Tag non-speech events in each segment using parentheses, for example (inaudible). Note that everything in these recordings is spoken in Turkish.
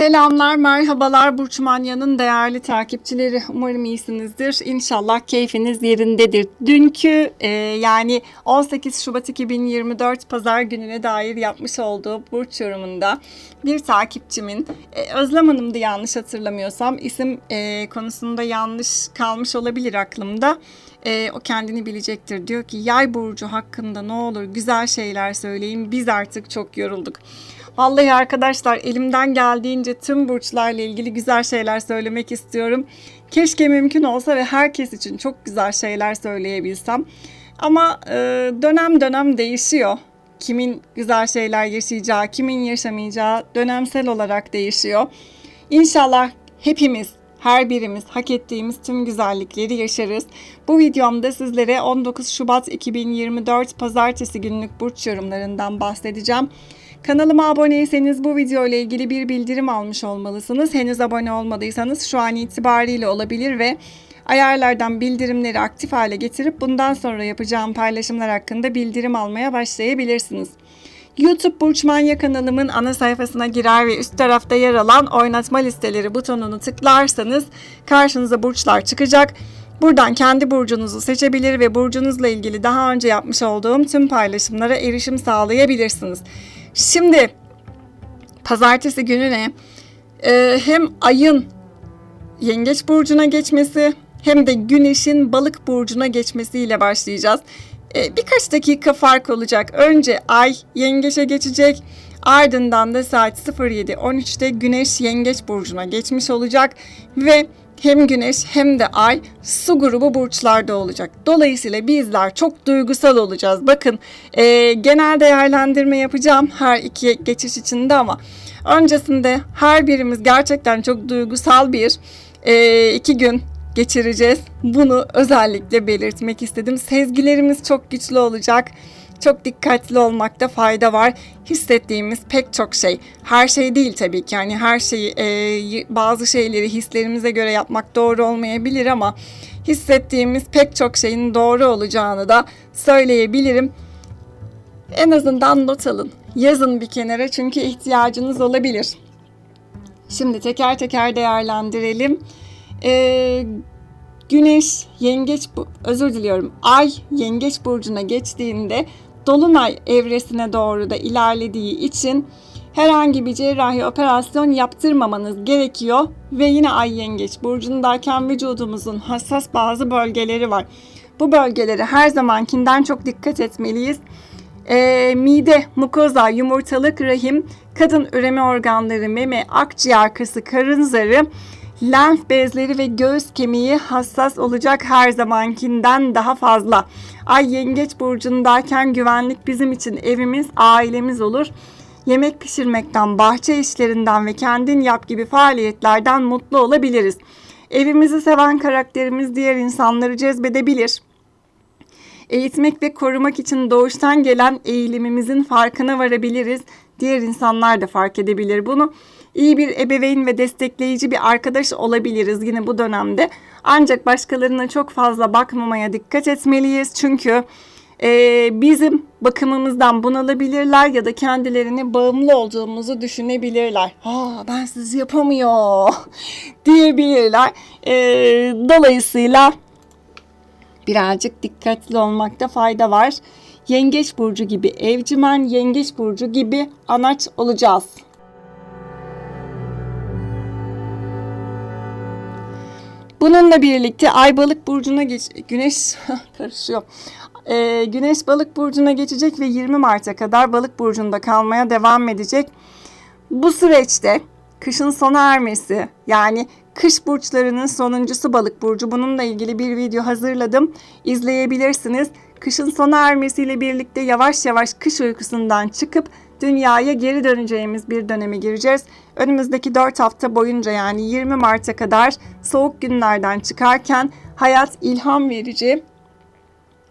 Selamlar, merhabalar Burç Manya'nın değerli takipçileri. Umarım iyisinizdir. İnşallah keyfiniz yerindedir. Dünkü e, yani 18 Şubat 2024 Pazar gününe dair yapmış olduğu Burç yorumunda bir takipçimin, e, Özlem Hanım'dı yanlış hatırlamıyorsam, isim e, konusunda yanlış kalmış olabilir aklımda. E, o kendini bilecektir. Diyor ki yay burcu hakkında ne olur güzel şeyler söyleyin. Biz artık çok yorulduk. Vallahi arkadaşlar elimden geldiğince tüm burçlarla ilgili güzel şeyler söylemek istiyorum. Keşke mümkün olsa ve herkes için çok güzel şeyler söyleyebilsem. Ama e, dönem dönem değişiyor. Kimin güzel şeyler yaşayacağı, kimin yaşamayacağı dönemsel olarak değişiyor. İnşallah hepimiz her birimiz hak ettiğimiz tüm güzellikleri yaşarız. Bu videomda sizlere 19 Şubat 2024 Pazartesi günlük burç yorumlarından bahsedeceğim. Kanalıma aboneyseniz bu video ile ilgili bir bildirim almış olmalısınız. Henüz abone olmadıysanız şu an itibariyle olabilir ve ayarlardan bildirimleri aktif hale getirip bundan sonra yapacağım paylaşımlar hakkında bildirim almaya başlayabilirsiniz. YouTube Burç Manya kanalımın ana sayfasına girer ve üst tarafta yer alan oynatma listeleri butonunu tıklarsanız karşınıza burçlar çıkacak. Buradan kendi burcunuzu seçebilir ve burcunuzla ilgili daha önce yapmış olduğum tüm paylaşımlara erişim sağlayabilirsiniz. Şimdi pazartesi günü ne? Ee, hem ayın yengeç burcuna geçmesi hem de güneşin balık burcuna geçmesiyle başlayacağız. Ee, birkaç dakika fark olacak. Önce ay yengeçe geçecek. Ardından da saat 07.13'te güneş yengeç burcuna geçmiş olacak ve hem güneş hem de ay su grubu burçlarda olacak. Dolayısıyla bizler çok duygusal olacağız. Bakın e, genel değerlendirme yapacağım her iki geçiş içinde ama öncesinde her birimiz gerçekten çok duygusal bir e, iki gün geçireceğiz. Bunu özellikle belirtmek istedim. Sezgilerimiz çok güçlü olacak. Çok dikkatli olmakta fayda var. Hissettiğimiz pek çok şey. Her şey değil tabii ki. Yani her şeyi e, bazı şeyleri hislerimize göre yapmak doğru olmayabilir ama hissettiğimiz pek çok şeyin doğru olacağını da söyleyebilirim. En azından not alın. Yazın bir kenara çünkü ihtiyacınız olabilir. Şimdi teker teker değerlendirelim. Ee, Güneş yengeç özür diliyorum. Ay yengeç burcuna geçtiğinde dolunay evresine doğru da ilerlediği için herhangi bir cerrahi operasyon yaptırmamanız gerekiyor ve yine ay yengeç burcundayken vücudumuzun hassas bazı bölgeleri var. Bu bölgelere her zamankinden çok dikkat etmeliyiz. E, mide, mukoza, yumurtalık, rahim, kadın üreme organları, meme, akciğer kası, karın zarı, lenf bezleri ve göğüs kemiği hassas olacak her zamankinden daha fazla. Ay yengeç burcundayken güvenlik bizim için evimiz, ailemiz olur. Yemek pişirmekten, bahçe işlerinden ve kendin yap gibi faaliyetlerden mutlu olabiliriz. Evimizi seven karakterimiz diğer insanları cezbedebilir. Eğitmek ve korumak için doğuştan gelen eğilimimizin farkına varabiliriz. Diğer insanlar da fark edebilir bunu iyi bir ebeveyn ve destekleyici bir arkadaş olabiliriz yine bu dönemde. Ancak başkalarına çok fazla bakmamaya dikkat etmeliyiz. Çünkü e, bizim bakımımızdan bunalabilirler ya da kendilerini bağımlı olduğumuzu düşünebilirler. Ha ben sizi yapamıyor (laughs) diyebilirler. E, dolayısıyla birazcık dikkatli olmakta fayda var. Yengeç burcu gibi evcimen, yengeç burcu gibi anaç olacağız. Bununla birlikte Ay Balık burcuna geç Güneş (laughs) karışıyor. Ee, güneş Balık burcuna geçecek ve 20 Mart'a kadar Balık burcunda kalmaya devam edecek. Bu süreçte kışın sona ermesi yani kış burçlarının sonuncusu Balık burcu. Bununla ilgili bir video hazırladım. İzleyebilirsiniz. Kışın sona ermesiyle birlikte yavaş yavaş kış uykusundan çıkıp dünyaya geri döneceğimiz bir döneme gireceğiz. Önümüzdeki 4 hafta boyunca yani 20 Mart'a kadar soğuk günlerden çıkarken hayat ilham verici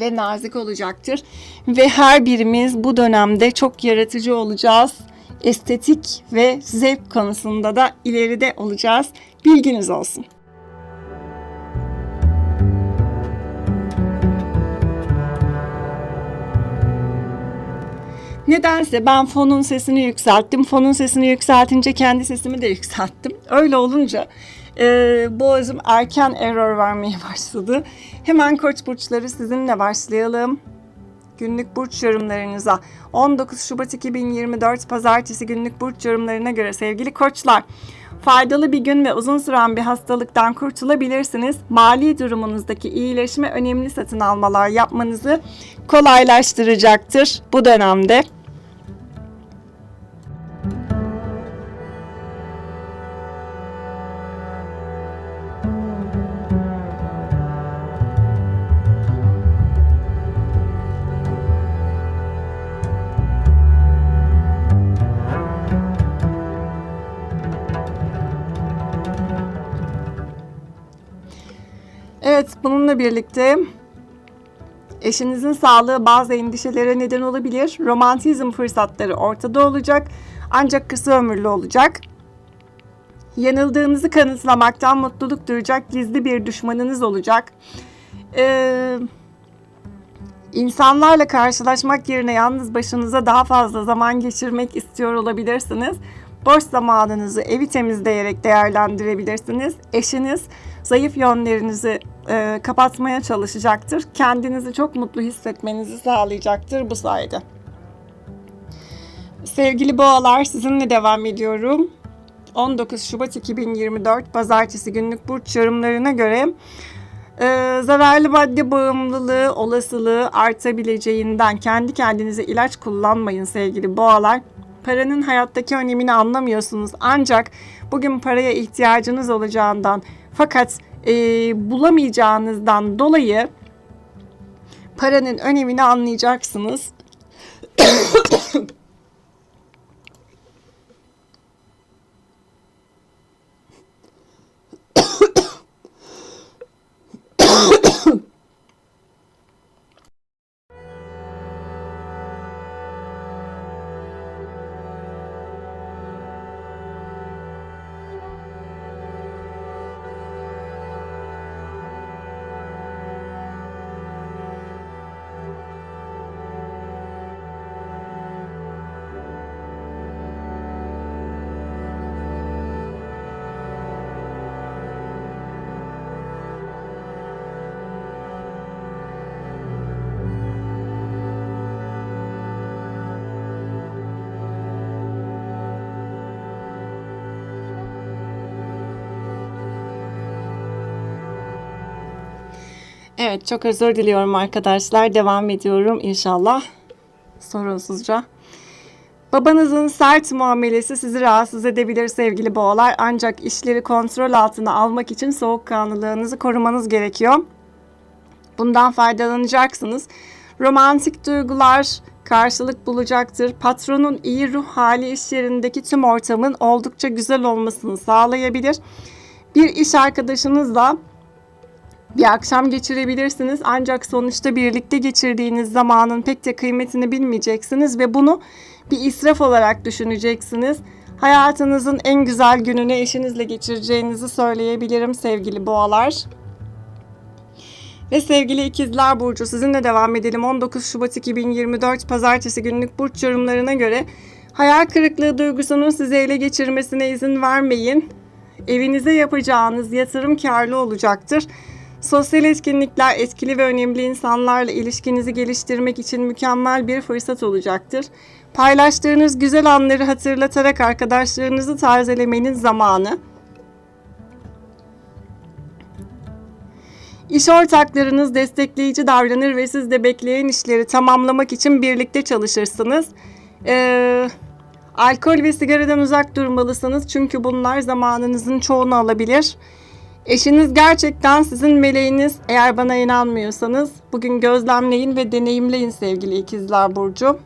ve nazik olacaktır. Ve her birimiz bu dönemde çok yaratıcı olacağız. Estetik ve zevk konusunda da ileride olacağız. Bilginiz olsun. Nedense ben fonun sesini yükselttim. Fonun sesini yükseltince kendi sesimi de (laughs) yükselttim. Öyle olunca e, boğazım erken error vermeye (laughs) başladı. Hemen koç burçları sizinle başlayalım. Günlük burç yorumlarınıza 19 Şubat 2024 Pazartesi günlük burç yorumlarına göre sevgili koçlar faydalı bir gün ve uzun süren bir hastalıktan kurtulabilirsiniz. Mali durumunuzdaki iyileşme önemli satın almalar yapmanızı kolaylaştıracaktır bu dönemde. Evet, bununla birlikte eşinizin sağlığı bazı endişelere neden olabilir. Romantizm fırsatları ortada olacak ancak kısa ömürlü olacak. Yanıldığınızı kanıtlamaktan mutluluk duyacak gizli bir düşmanınız olacak. Ee, insanlarla karşılaşmak yerine yalnız başınıza daha fazla zaman geçirmek istiyor olabilirsiniz. Boş zamanınızı evi temizleyerek değerlendirebilirsiniz. Eşiniz zayıf yönlerinizi e, kapatmaya çalışacaktır. Kendinizi çok mutlu hissetmenizi sağlayacaktır bu sayede. Sevgili boğalar sizinle devam ediyorum. 19 Şubat 2024 Pazartesi günlük burç yorumlarına göre e, zararlı madde bağımlılığı olasılığı artabileceğinden kendi kendinize ilaç kullanmayın sevgili boğalar. Paranın hayattaki önemini anlamıyorsunuz ancak bugün paraya ihtiyacınız olacağından fakat e, bulamayacağınızdan dolayı paranın önemini anlayacaksınız. (coughs) (coughs) Evet çok özür diliyorum arkadaşlar. Devam ediyorum inşallah. Sorunsuzca. Babanızın sert muamelesi sizi rahatsız edebilir sevgili boğalar. Ancak işleri kontrol altına almak için soğukkanlılığınızı korumanız gerekiyor. Bundan faydalanacaksınız. Romantik duygular karşılık bulacaktır. Patronun iyi ruh hali iş yerindeki tüm ortamın oldukça güzel olmasını sağlayabilir. Bir iş arkadaşınızla bir akşam geçirebilirsiniz ancak sonuçta birlikte geçirdiğiniz zamanın pek de kıymetini bilmeyeceksiniz ve bunu bir israf olarak düşüneceksiniz. Hayatınızın en güzel gününü eşinizle geçireceğinizi söyleyebilirim sevgili boğalar. Ve sevgili ikizler burcu sizinle devam edelim. 19 Şubat 2024 pazartesi günlük burç yorumlarına göre hayal kırıklığı duygusunun sizi ele geçirmesine izin vermeyin. Evinize yapacağınız yatırım karlı olacaktır. Sosyal etkinlikler etkili ve önemli insanlarla ilişkinizi geliştirmek için mükemmel bir fırsat olacaktır. Paylaştığınız güzel anları hatırlatarak arkadaşlarınızı tazelemenin zamanı. İş ortaklarınız destekleyici davranır ve siz de bekleyen işleri tamamlamak için birlikte çalışırsınız. Ee, alkol ve sigaradan uzak durmalısınız çünkü bunlar zamanınızın çoğunu alabilir. Eşiniz gerçekten sizin meleğiniz. Eğer bana inanmıyorsanız bugün gözlemleyin ve deneyimleyin sevgili ikizler burcu.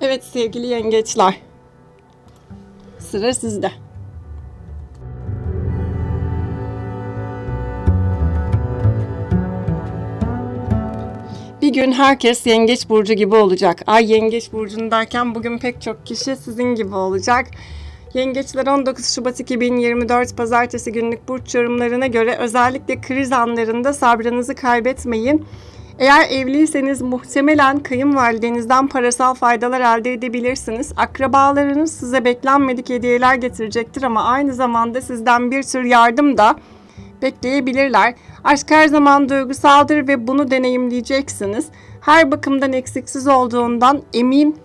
Evet sevgili yengeçler. Sıra sizde. Bir gün herkes yengeç burcu gibi olacak. Ay yengeç burcundayken bugün pek çok kişi sizin gibi olacak. Yengeçler 19 Şubat 2024 Pazartesi günlük burç yorumlarına göre özellikle kriz anlarında sabrınızı kaybetmeyin. Eğer evliyseniz muhtemelen kayınvalidenizden parasal faydalar elde edebilirsiniz. Akrabalarınız size beklenmedik hediyeler getirecektir ama aynı zamanda sizden bir tür yardım da bekleyebilirler. Aşk her zaman duygusaldır ve bunu deneyimleyeceksiniz. Her bakımdan eksiksiz olduğundan emin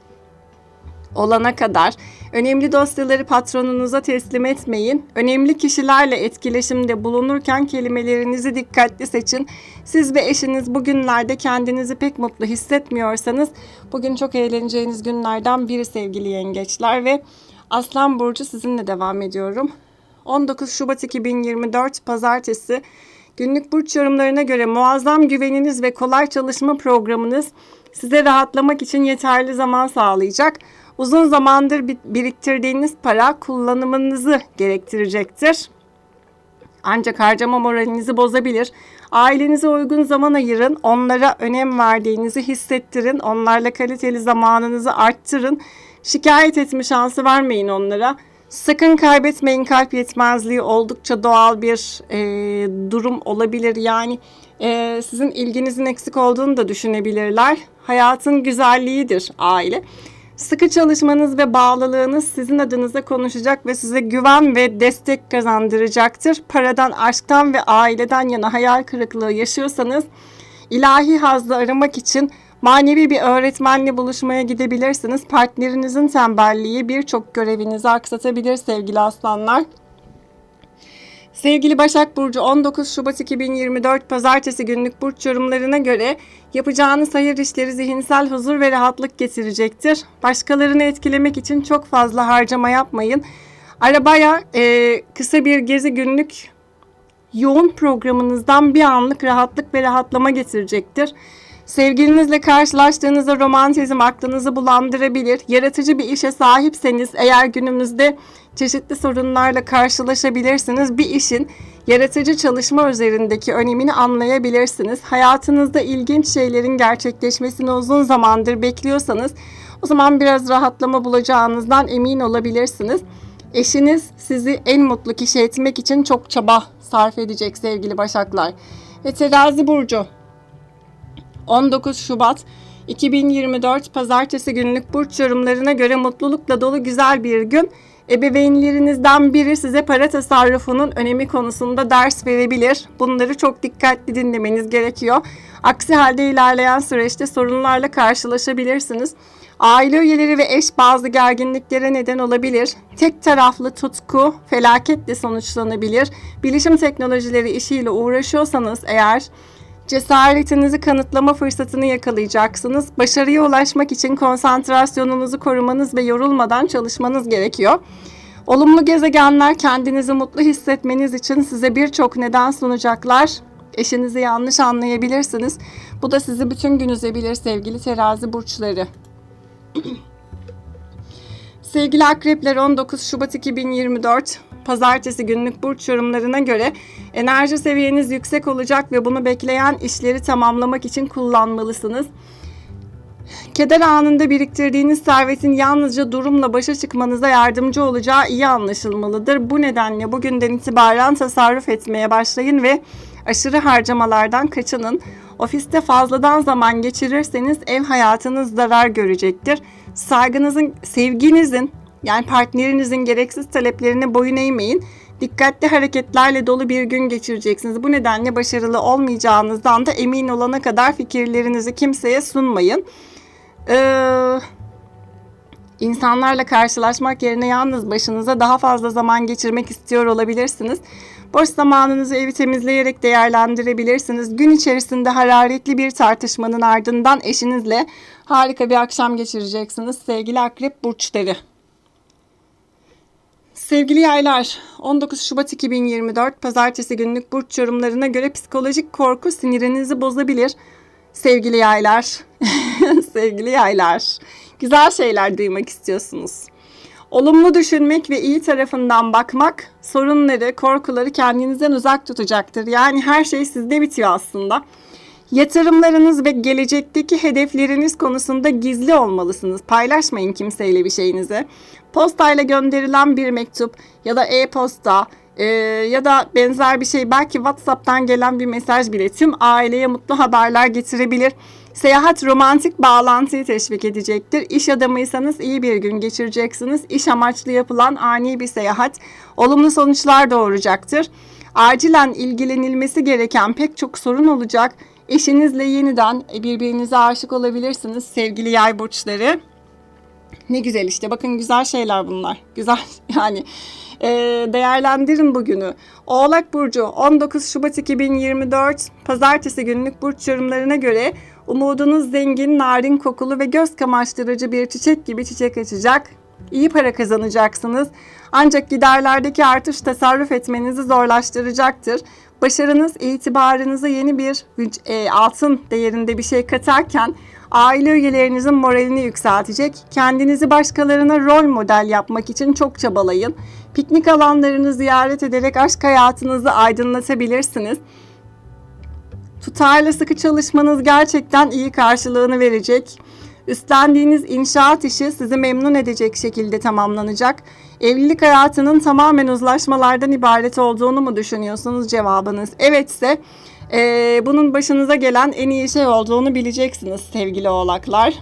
olana kadar önemli dosyaları patronunuza teslim etmeyin. Önemli kişilerle etkileşimde bulunurken kelimelerinizi dikkatli seçin. Siz ve eşiniz bugünlerde kendinizi pek mutlu hissetmiyorsanız bugün çok eğleneceğiniz günlerden biri sevgili yengeçler ve Aslan Burcu sizinle devam ediyorum. 19 Şubat 2024 Pazartesi günlük burç yorumlarına göre muazzam güveniniz ve kolay çalışma programınız size rahatlamak için yeterli zaman sağlayacak. Uzun zamandır biriktirdiğiniz para kullanımınızı gerektirecektir. Ancak harcama moralinizi bozabilir. Ailenize uygun zaman ayırın. Onlara önem verdiğinizi hissettirin. Onlarla kaliteli zamanınızı arttırın. Şikayet etme şansı vermeyin onlara. Sakın kaybetmeyin kalp yetmezliği oldukça doğal bir e, durum olabilir. Yani e, sizin ilginizin eksik olduğunu da düşünebilirler. Hayatın güzelliğidir aile. Sıkı çalışmanız ve bağlılığınız sizin adınıza konuşacak ve size güven ve destek kazandıracaktır. Paradan, aşktan ve aileden yana hayal kırıklığı yaşıyorsanız ilahi hazzı aramak için manevi bir öğretmenle buluşmaya gidebilirsiniz. Partnerinizin tembelliği birçok görevinizi aksatabilir sevgili aslanlar. Sevgili Başak Burcu 19 Şubat 2024 Pazartesi günlük burç yorumlarına göre yapacağınız hayır işleri zihinsel huzur ve rahatlık getirecektir. Başkalarını etkilemek için çok fazla harcama yapmayın. Arabaya e, kısa bir gezi günlük yoğun programınızdan bir anlık rahatlık ve rahatlama getirecektir. Sevgilinizle karşılaştığınızda romantizm aklınızı bulandırabilir. Yaratıcı bir işe sahipseniz eğer günümüzde çeşitli sorunlarla karşılaşabilirsiniz. Bir işin yaratıcı çalışma üzerindeki önemini anlayabilirsiniz. Hayatınızda ilginç şeylerin gerçekleşmesini uzun zamandır bekliyorsanız o zaman biraz rahatlama bulacağınızdan emin olabilirsiniz. Eşiniz sizi en mutlu kişi etmek için çok çaba sarf edecek sevgili Başaklar. Ve terazi burcu 19 Şubat 2024 Pazartesi günlük burç yorumlarına göre mutlulukla dolu güzel bir gün. Ebeveynlerinizden biri size para tasarrufunun önemi konusunda ders verebilir. Bunları çok dikkatli dinlemeniz gerekiyor. Aksi halde ilerleyen süreçte sorunlarla karşılaşabilirsiniz. Aile üyeleri ve eş bazı gerginliklere neden olabilir. Tek taraflı tutku felaketle sonuçlanabilir. Bilişim teknolojileri işiyle uğraşıyorsanız eğer Cesaretinizi kanıtlama fırsatını yakalayacaksınız. Başarıya ulaşmak için konsantrasyonunuzu korumanız ve yorulmadan çalışmanız gerekiyor. Olumlu gezegenler kendinizi mutlu hissetmeniz için size birçok neden sunacaklar. Eşinizi yanlış anlayabilirsiniz. Bu da sizi bütün gün üzebilir sevgili terazi burçları. Sevgili akrepler 19 Şubat 2024 Pazartesi günlük burç yorumlarına göre enerji seviyeniz yüksek olacak ve bunu bekleyen işleri tamamlamak için kullanmalısınız. Keder anında biriktirdiğiniz servetin yalnızca durumla başa çıkmanıza yardımcı olacağı iyi anlaşılmalıdır. Bu nedenle bugünden itibaren tasarruf etmeye başlayın ve aşırı harcamalardan kaçının. Ofiste fazladan zaman geçirirseniz ev hayatınız zarar görecektir. Saygınızın, sevginizin yani partnerinizin gereksiz taleplerine boyun eğmeyin. Dikkatli hareketlerle dolu bir gün geçireceksiniz. Bu nedenle başarılı olmayacağınızdan da emin olana kadar fikirlerinizi kimseye sunmayın. Ee, insanlarla karşılaşmak yerine yalnız başınıza daha fazla zaman geçirmek istiyor olabilirsiniz. Boş zamanınızı evi temizleyerek değerlendirebilirsiniz. Gün içerisinde hararetli bir tartışmanın ardından eşinizle harika bir akşam geçireceksiniz. Sevgili akrep burçları. Sevgili yaylar, 19 Şubat 2024 Pazartesi günlük burç yorumlarına göre psikolojik korku sinirinizi bozabilir. Sevgili yaylar, (laughs) sevgili yaylar, güzel şeyler duymak istiyorsunuz. Olumlu düşünmek ve iyi tarafından bakmak sorunları, korkuları kendinizden uzak tutacaktır. Yani her şey sizde bitiyor aslında. Yatırımlarınız ve gelecekteki hedefleriniz konusunda gizli olmalısınız. Paylaşmayın kimseyle bir şeyinizi. Postayla gönderilen bir mektup ya da e-posta e, ya da benzer bir şey belki WhatsApp'tan gelen bir mesaj bile tüm aileye mutlu haberler getirebilir. Seyahat romantik bağlantıyı teşvik edecektir. İş adamıysanız iyi bir gün geçireceksiniz. İş amaçlı yapılan ani bir seyahat olumlu sonuçlar doğuracaktır. Acilen ilgilenilmesi gereken pek çok sorun olacak. Eşinizle yeniden birbirinize aşık olabilirsiniz sevgili yay burçları. Ne güzel işte bakın güzel şeyler bunlar. (laughs) Güzel yani e, değerlendirin bugünü. Oğlak Burcu 19 Şubat 2024 Pazartesi günlük burç yorumlarına göre umudunuz zengin, narin kokulu ve göz kamaştırıcı bir çiçek gibi çiçek açacak. İyi para kazanacaksınız. Ancak giderlerdeki artış tasarruf etmenizi zorlaştıracaktır. Başarınız itibarınıza yeni bir e, altın değerinde bir şey katarken aile üyelerinizin moralini yükseltecek. Kendinizi başkalarına rol model yapmak için çok çabalayın. Piknik alanlarını ziyaret ederek aşk hayatınızı aydınlatabilirsiniz. Tutarlı sıkı çalışmanız gerçekten iyi karşılığını verecek. Üstlendiğiniz inşaat işi sizi memnun edecek şekilde tamamlanacak. Evlilik hayatının tamamen uzlaşmalardan ibaret olduğunu mu düşünüyorsunuz cevabınız? Evetse e, bunun başınıza gelen en iyi şey olduğunu bileceksiniz sevgili oğlaklar.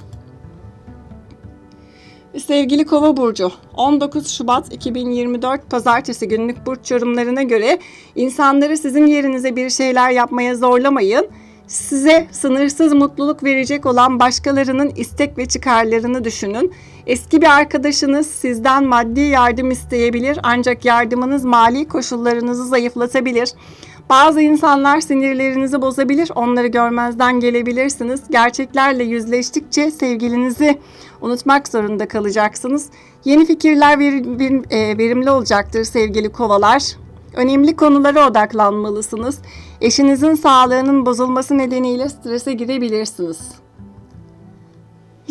Sevgili Kova burcu, 19 Şubat 2024 Pazartesi günlük burç yorumlarına göre insanları sizin yerinize bir şeyler yapmaya zorlamayın. Size sınırsız mutluluk verecek olan başkalarının istek ve çıkarlarını düşünün. Eski bir arkadaşınız sizden maddi yardım isteyebilir ancak yardımınız mali koşullarınızı zayıflatabilir. Bazı insanlar sinirlerinizi bozabilir, onları görmezden gelebilirsiniz. Gerçeklerle yüzleştikçe sevgilinizi unutmak zorunda kalacaksınız. Yeni fikirler e, verimli olacaktır sevgili kovalar. Önemli konulara odaklanmalısınız. Eşinizin sağlığının bozulması nedeniyle strese girebilirsiniz.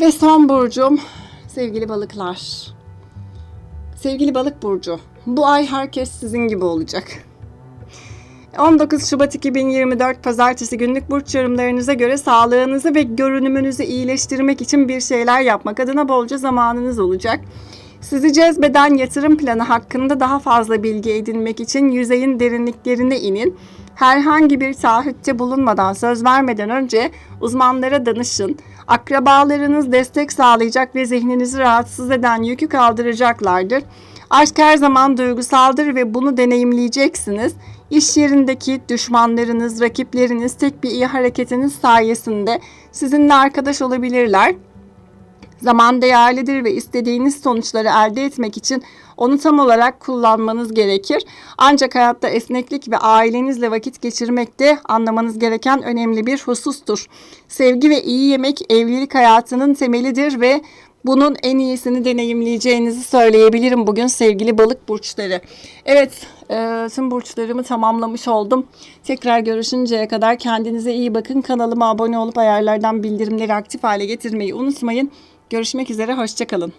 Ve son burcum sevgili balıklar. Sevgili balık burcu, bu ay herkes sizin gibi olacak. 19 Şubat 2024 Pazartesi günlük burç yorumlarınıza göre sağlığınızı ve görünümünüzü iyileştirmek için bir şeyler yapmak adına bolca zamanınız olacak. Sizi cezbeden yatırım planı hakkında daha fazla bilgi edinmek için yüzeyin derinliklerine inin. Herhangi bir taahhütte bulunmadan söz vermeden önce uzmanlara danışın. Akrabalarınız destek sağlayacak ve zihninizi rahatsız eden yükü kaldıracaklardır. Aşk her zaman duygusaldır ve bunu deneyimleyeceksiniz. İş yerindeki düşmanlarınız, rakipleriniz tek bir iyi hareketiniz sayesinde sizinle arkadaş olabilirler. Zaman değerlidir ve istediğiniz sonuçları elde etmek için onu tam olarak kullanmanız gerekir. Ancak hayatta esneklik ve ailenizle vakit geçirmek de anlamanız gereken önemli bir husustur. Sevgi ve iyi yemek evlilik hayatının temelidir ve bunun en iyisini deneyimleyeceğinizi söyleyebilirim bugün sevgili balık burçları. Evet, e, tüm burçlarımı tamamlamış oldum. Tekrar görüşünceye kadar kendinize iyi bakın. Kanalıma abone olup ayarlardan bildirimleri aktif hale getirmeyi unutmayın. Görüşmek üzere, hoşçakalın.